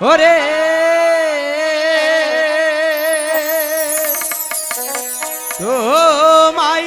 ওরে। তোমায়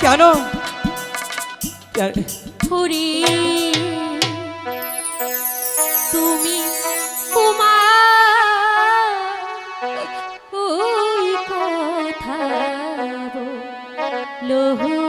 কেন? কেন? হরি তুমি কুমার কথা লোহ